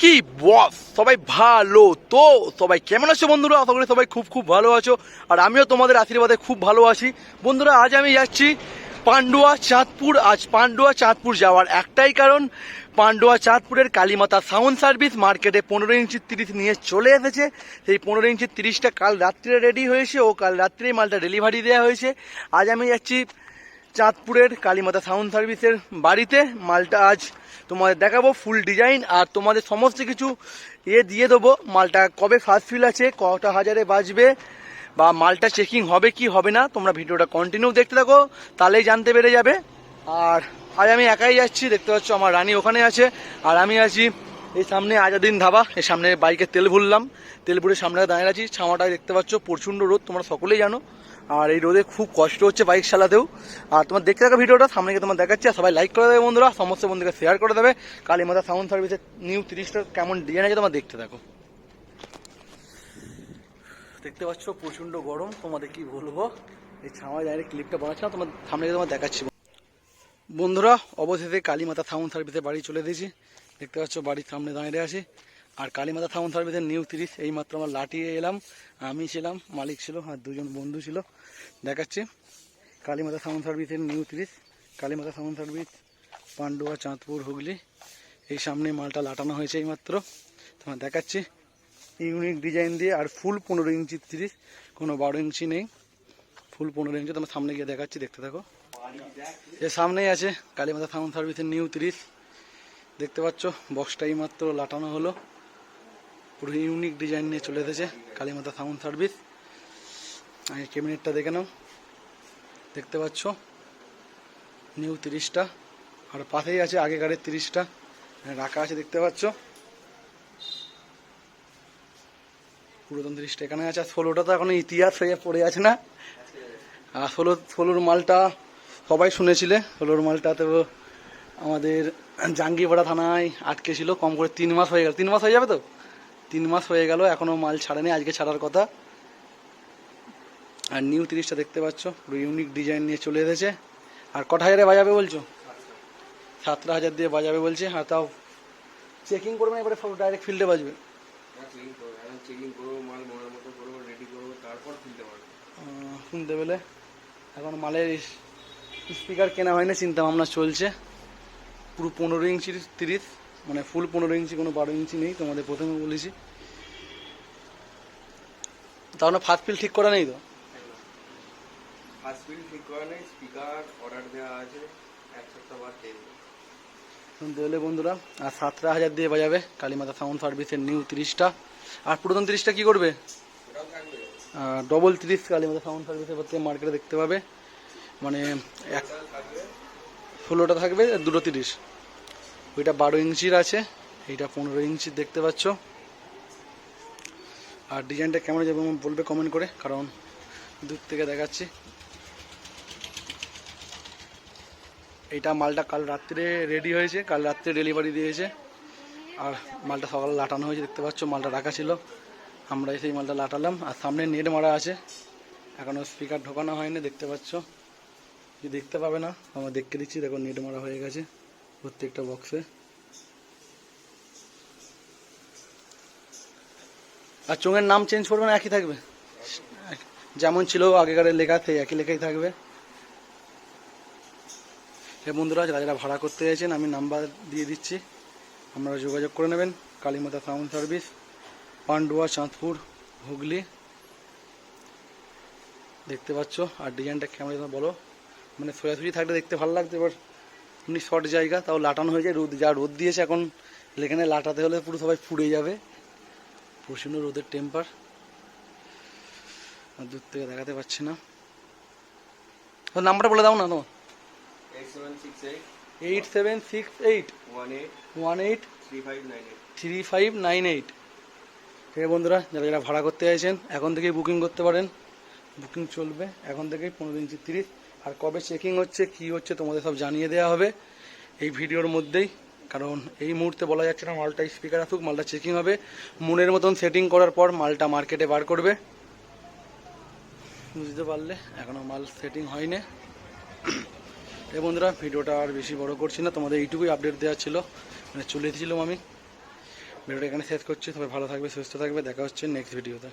কি বস, সবাই ভালো তো? সবাই কেমন আছো বন্ধুরা? আশা করি সবাই খুব খুব ভালো আছো। আর আমিও তোমাদের আশীর্বাদে খুব ভালো আছি। বন্ধুরা, আজ আমি যাচ্ছি পান্ডুয়া চাঁদপুর। আজ পান্ডুয়া চাঁদপুর যাওয়ার একটাই কারণ, পান্ডুয়া চাঁদপুরের কালীমাতা সাউন্ড সার্ভিস মার্কেটে পনেরো ইঞ্চি তিরিশ নিয়ে চলে এসেছে। সেই পনেরো ইঞ্চি তিরিশটা কাল রাত্রে রেডি হয়েছে। ও কাল রাত্রেই মালটা ডেলিভারি দেওয়া হয়েছে। আজ আমি যাচ্ছি চাঁদপুরের কালীমাতা সাউন্ড সার্ভিসের বাড়িতে মালটা আজ তোমাদের দেখাবো ফুল ডিজাইন আর তোমাদের সমস্ত কিছু এ দিয়ে দেবো। মালটা কবে ফার্স্ট ফিল আছে, কটা হাজারে বাজবে বা মালটা চেকিং হবে কি হবে না, তোমরা ভিডিওটা কন্টিনিউ দেখতে থাকো, তাহলেই জানতে পেরে যাবে। আর আজ আমি একাই যাচ্ছি, দেখতে পাচ্ছ আমার রানী ওখানে আছে, আর আমি আছি এই সামনে আজাদিন ধাবা এই সামনে বাইকে তেল ভরলাম, তেল ভরে সামনে দাঁড়িয়ে আছি ছামাটায় দেখতে পাচ্ছ প্রচণ্ড রোদ, তোমরা সকলেই জানো। আর এই রোদে খুব কষ্ট হচ্ছে বাইক চালাতেও। আর তোমার দেখতে থাকো ভিডিওটা, সামনে গিয়ে তোমার দেখাচ্ছি, আর সবাই লাইক করে দেবে বন্ধুরা, সমস্ত বন্ধুকে শেয়ার করে দেবে। কালীমাতা সাউন্ড সার্ভিসের নিউ তিরিশটা কেমন ডিজাইন আছে তোমার দেখতে থাকো। দেখতে পাচ্ছ প্রচণ্ড গরম, তোমাদের কি বলব? এই ছামায় দাঁড়িয়ে ক্লিপটা বানাচ্ছিলাম, তোমার সামনে তোমার দেখাচ্ছি। বন্ধুরা, অবশেষে কালীমাতা সাউন্ড সার্ভিসে বাড়ি চলে দিয়েছি দেখতে পাচ্ছ বাড়ির সামনে দাঁড়িয়ে আছি। আর কালীমাতা সাউন্ড সার্ভিসের নিউ তিরিশ এই মাত্র আমার লাটিয়ে এলাম, আমি ছিলাম, মালিক ছিল আর দুজন বন্ধু ছিল। দেখাচ্ছি। কালীমাতা সাউন্ড সার্ভিসের নিউ তিরিশ, কালীমাতা সাউন্ড সার্ভিস পান্ডুয়া, চাঁদপুর, হুগলি। এই সামনে মালটা লাটানো হয়েছে এই মাত্র তোমার দেখাচ্ছি। ইউনিক ডিজাইন দিয়ে আর ফুল পনেরো ইঞ্চি তিরিশ, কোনো বারো ইঞ্চি নেই। ফুল পনেরো ইঞ্চি, তোমার সামনে গিয়ে দেখাচ্ছি, দেখতে থাকো। এর সামনেই আছে কালীমাতা সাউন্ড সার্ভিসের নিউ তিরিশ। দেখতে পাচ্ছ বক্সটাই মাত্র লাটানো হলো। পুরো ইউনিক ডিজাইন নিয়ে চলে এসেছে কালীমাতা সাউন্ড সার্ভিস আগে ক্যাবিনেটটা দেখে নাও। দেখতে পাচ্ছ? নিউ তিরিশটা। আর পাশেই আছে আগেকারের তিরিশটা। রাখা আছে, দেখতে পাচ্ছ? পুরাতন তিরিশটা এখানে আছে। আর ষোলোটা তো এখন ইতিহাস হয়ে পড়ে আছে না? আর ষোলো, ষোলোর মালটা সবাই শুনেছিলে। ষোলোর মালটা তো আমাদের জাঙ্গিপাড়া থানায় আটকে ছিল। কম করে তিন মাস হয়ে গেল। তিন মাস হয়ে যাবে তো? তিন মাস হয়ে গেল এখনও মাল ছাড়েনি আজকে ছাড়ার কথা। আর নিউ তিরিশটা দেখতে পাচ্ছ পুরো ইউনিক ডিজাইন নিয়ে চলে এসেছে। আর কটা হাজারে বাজাবে বলছো? সাতটা হাজার দিয়ে বাজাবে বলছে আর তাও চেকিং করবে না এবারে ডাইরেক্ট ফিল্ডে বাজবে। চেকিং করব এখন চেকিং করব মাল মনের মতো করব রেডি করব তারপর খুলতে পারব শুনতে পেলে এখন মালের স্পিকার কেনা হয়নি চিন্তা ভাবনা চলছে। পুরো পনেরো ইঞ্চির তিরিশ। মানে ফুল পনেরো ইঞ্চি কোনো বারো ইঞ্চি নেই তোমাদের প্রথমে বলেছি। তাহলে ফার্স্ট ফিল ঠিক করা নেই তো? ফার্স্ট বিল ঠিক করা নেই স্পিকার অর্ডার দেওয়া আছে এক সপ্তাহ বাদ দিয়ে দেবো। শুনতে পেলে বন্ধুরা আর সাতটা হাজার দিয়ে বাজাবে কালীমাতা সাউন্ড সার্ভিসের নিউ তিরিশটা। আর পুরাতন তিরিশটা কী করবে? ডবল তিরিশ কালীমাতা সাউন্ড সার্ভিসের প্রত্যেক মার্কেটে দেখতে পাবে। মানে এক ষোলোটা থাকবে দুটো তিরিশ। ওইটা বারো ইঞ্চির আছে, এইটা পনেরো ইঞ্চির দেখতে পাচ্ছ। আর ডিজাইনটা কেমন যাবে বলবে কমেন্ট করে, কারণ দূর থেকে দেখাচ্ছি। এইটা মালটা কাল রাত্রে রেডি হয়েছে, কাল রাত্রে ডেলিভারি দিয়েছে। আর মালটা সকালে লাটানো হয়েছে, দেখতে পাচ্ছ, মালটা রাখা ছিল। আমরা সেই মালটা লাটালাম, আর সামনে নেট মারা আছে। এখনও স্পিকার ঢোকানো হয়নি, দেখতে পাচ্ছ। দেখতে পাবে না, আমরা দেখতে দিচ্ছি, দেখো নেট মারা হয়ে গেছে। প্রত্যেকটা বক্সে আর চোঙের নাম চেঞ্জ করবে না, একই থাকবে? যেমন ছিল আগেকারের লেখা, সেই একই লেখাই থাকবে। হে বন্ধুরা, যারা ভাড়া করতে চাইছেন, আমি নাম্বার দিয়ে দিচ্ছি। আপনারা যোগাযোগ করে নেবেন। Kalimata sound service Pandua, Chandpur, Hooghly. দেখতে পাচ্ছ, আর ডিজাইনটা কেমন বলো। মানে সোজাসুজি থাকলে দেখতে ভালো লাগতো এবার এমনি শর্ট জায়গা তাও লাটানো হয়ে যায়। রোদ যা রোদ দিয়েছে এখন এখানে লাটাতে হলে পুরো সবাই পুড়ে যাবে। প্রচণ্ড রোদের টেম্পার আর দূর থেকে দেখাতে পারছি না। নাম্বারটা বলে দাও না তো eight seven six eight one eight three five nine eight ঠিক আছে বন্ধুরা যারা যারা ভাড়া করতে চাইছেন এখন থেকেই বুকিং করতে পারেন। বুকিং চলবে এখন থেকেই পনেরো ইঞ্চি তিরিশ। আর কবে চেকিং হচ্ছে, কি হচ্ছে তোমাদের সব জানিয়ে দেওয়া হবে এই ভিডিওর মধ্যেই। কারণ এই মুহূর্তে বলা যাচ্ছে না মালটা স্পিকার আসুক, মালটা চেকিং হবে। মনের মতন সেটিং করার পর মালটা মার্কেটে বার করবে। বুঝতে পারলে এখনও মাল সেটিং হয়নি। এই বন্ধুরা, ভিডিওটা আর বেশি বড় করছি না, তোমাদের এইটুকুই আপডেট দেওয়া ছিল। মানে চলে এসেছিলাম আমি। ভিডিওটা এখানে শেষ করছি, সবাই ভালো থাকবে, সুস্থ থাকবে, দেখা হচ্ছে নেক্সট ভিডিওতে